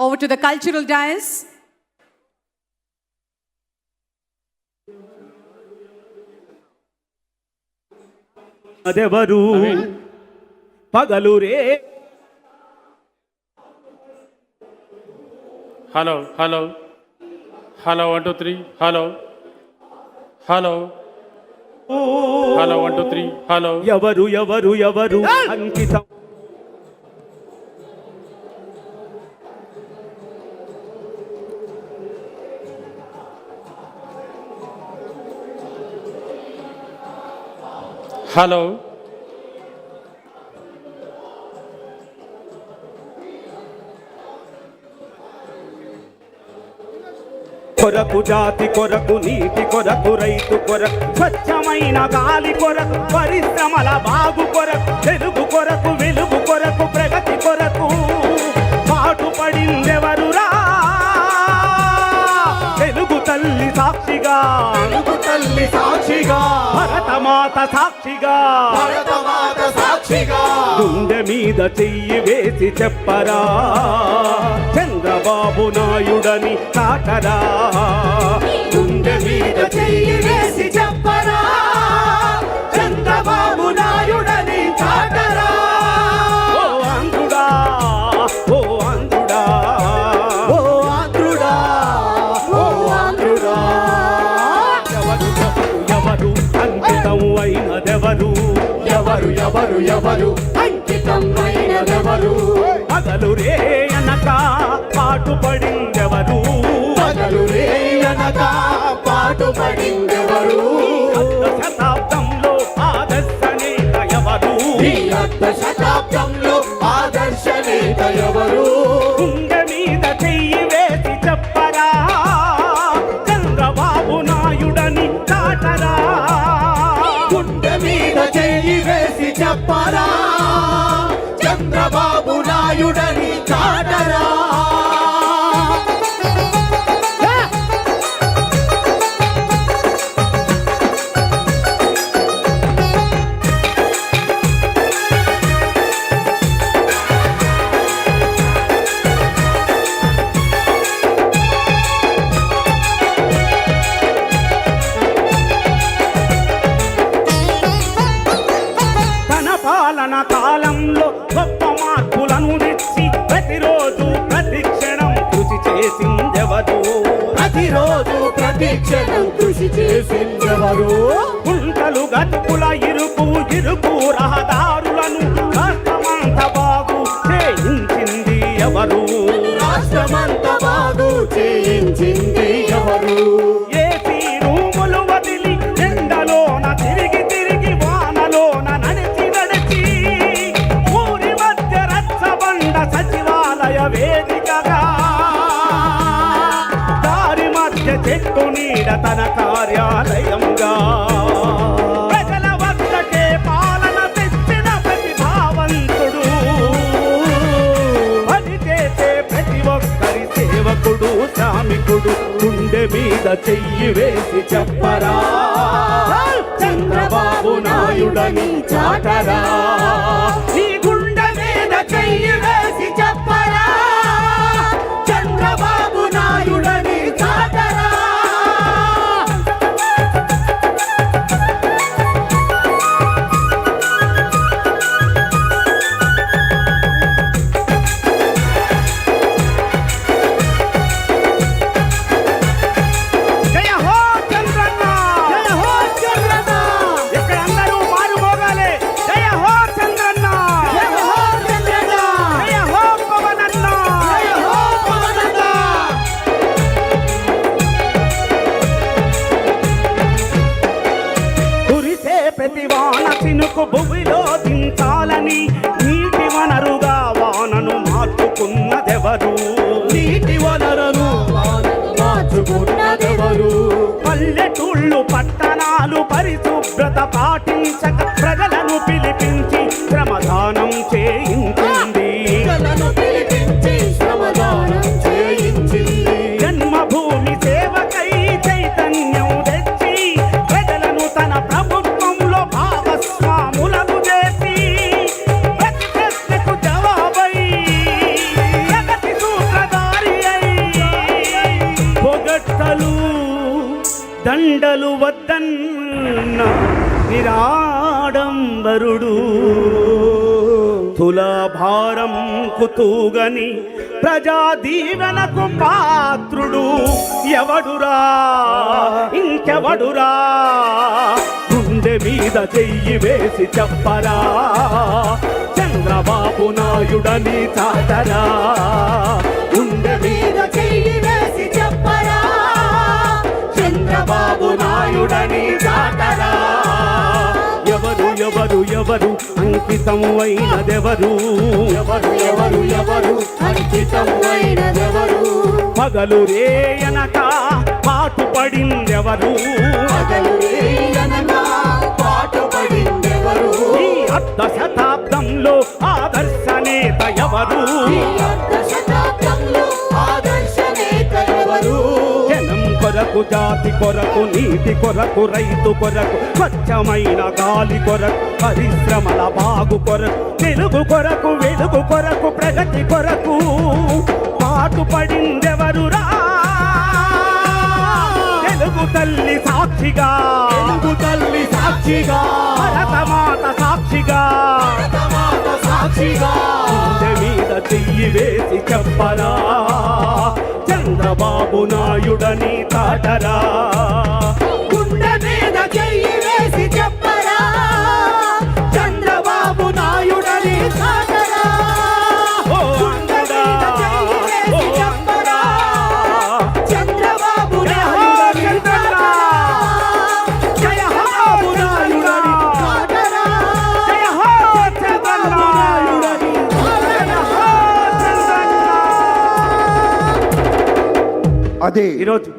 Over to the cultural dais. అదెవరు? పగలు రే. Hello hello. Hello one two three. Hello. Hello. Hello one two three. Hello. ఎవరు ఎవరు ఎవరు? అంకితం. హలో. కొరకు జాతి కొరకు నీటి కొరకు రైతు కొరకు స్వచ్ఛమైన గాలి కొరకు పరిశ్రమల బాగు కొరకు తెలుగు కొరకు వెలుగు కొరకు ప్రగతి కొరకు పాటుపడిందెవరురా? తల్లి సాక్షిగా తెలుగు తల్లి సాక్షిగా భరతమాత సాక్షిగా. భరతమాత సాక్షిగా. గుండె మీద చెయ్యి వేసి చెప్పరా చంద్రబాబు నాయుడని కాటరా గుండె మీద చెయ్యి వేసి ఎవరు? ఎవరు ఎవరు అంకితం అయినదెవరు పగలు రే అనక పాటుపడిందెవరు? పగలు రేయనక పాటు పడిందెవరు అర్ధ శతాబ్దంలో ఆదర్శ నేత ఎవరు? శతాబ్దంలో ప్రతిరోజు ప్రతిక్షణం కృషి చేసిందెవరు? గుంటలు గతుకుల ఇరుకు ఇరుకు రహదారులను రాష్ట్రమంత బాగు చేయించింది ఎవరు? గుండె మీద చెయ్యి వేసి చెప్పరా? చంద్రబాబు నాయుడని చాటరా? ప్రతి వాన చినుకు భూమిలో దించాలని నీటి వనరుగా వానను మార్చుకున్నదెవరు? నీటి వనరును మార్చుకున్నదెవరు? పల్లెటూళ్ళు పట్టణాలు పరిశుభ్రత పాటించక నిరాడంబరుడు. తులాభారం కుతూగని ప్రజా దీవెనకు పాత్రుడు. ఎవడురా? ఇంకెవడురా? గుండె మీద చెయ్యి వేసి చెప్పరా? చంద్రబాబు నాయుడని చాటరా? గుండె మీద చెయ్యి వేసి చెప్ప చంద్రబాబు నాయుడని ఎవరు ఎవరు ఎవరు అంకితం అయినదెవరు ఎవరు ఎవరు ఎవరు అంకితం అయినదెవరు పగలు రేయనక పాటు పడిందెవరు? పగలు రేయనగా పాటుపడిందెవరు ఈ అర్ధ శతాబ్దంలో ఆదర్శ నేత ఎవరు అర్ధ కొరకు జాతి కొరకు నీతి కొరకు రైతు కొరకు స్వచ్ఛమైన గాలి కొరకు పరిశ్రమల బాగు కొరకు తెలుగు కొరకు వెలుగు కొరకు ప్రగతి కొరకు. పాటు పడిందెవరురా తెలుగు తల్లి సాక్షిగా. తెలుగు తల్లి సాక్షిగా. భరతమాత సాక్షిగా. భారతమాత సాక్షిగా. మీద చెయ్యి వేసి చెప్పరా చంద్రబాబు నాయుడని తాటరా. అది ఈరోజు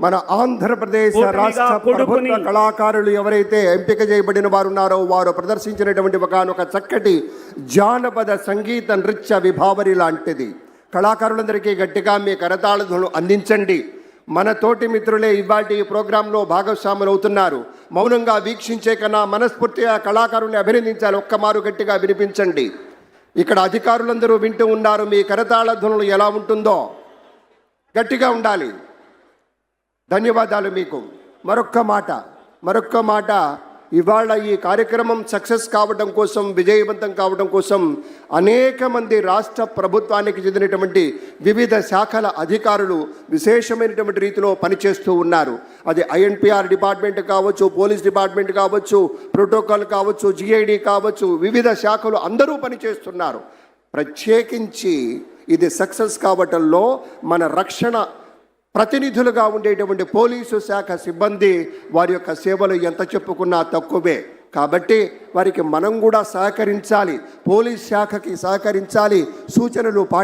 మన ఆంధ్రప్రదేశ్ రాష్ట్ర ప్రభుత్వ కళాకారులు ఎవరైతే ఎంపిక చేయబడిన వారు ఉన్నారో వారు ప్రదర్శించినటువంటి ఒకనొక చక్కటి జానపద సంగీత నృత్య విభావరి లాంటిది. కళాకారులందరికీ గట్టిగా మీ కరతాళను అందించండి. మన తోటి మిత్రులే ఇవాటి ఈ ప్రోగ్రాంలో భాగస్వాములు అవుతున్నారు మౌనంగా వీక్షించే కన్నా మనస్ఫూర్తిగా కళాకారుల్ని అభినందించాలి. ఒక్కమారు గట్టిగా వినిపించండి. ఇక్కడ అధికారులందరూ వింటూ ఉన్నారు. మీ కరతాళ ధ్వనులు ఎలా ఉంటుందో. గట్టిగా ఉండాలి. ధన్యవాదాలు మీకు. మరొక్క మాట మరొక్క మాట. ఇవాళ ఈ కార్యక్రమం సక్సెస్ కావడం కోసం విజయవంతం కావడం కోసం అనేక మంది రాష్ట్ర ప్రభుత్వానికి చెందినటువంటి వివిధ శాఖల అధికారులు విశేషమైనటువంటి రీతిలో పనిచేస్తూ ఉన్నారు. అది ఐఎన్పిఆర్ డిపార్ట్మెంట్ కావచ్చు పోలీస్ డిపార్ట్మెంట్ కావచ్చు ప్రోటోకాల్ కావచ్చు జిఐడి కావచ్చు వివిధ శాఖలు అందరూ పనిచేస్తున్నారు. ప్రత్యేకించి ఇది సక్సెస్ కావటంలో మన రక్షణ ప్రతినిధులుగా ఉండేటువంటి పోలీసు శాఖ సిబ్బంది వారి యొక్క సేవలు ఎంత చెప్పుకున్నా తక్కువే. కాబట్టి వారికి మనం కూడా సహకరించాలి. పోలీస్ శాఖకి సహకరించాలి. సూచనలు పాటి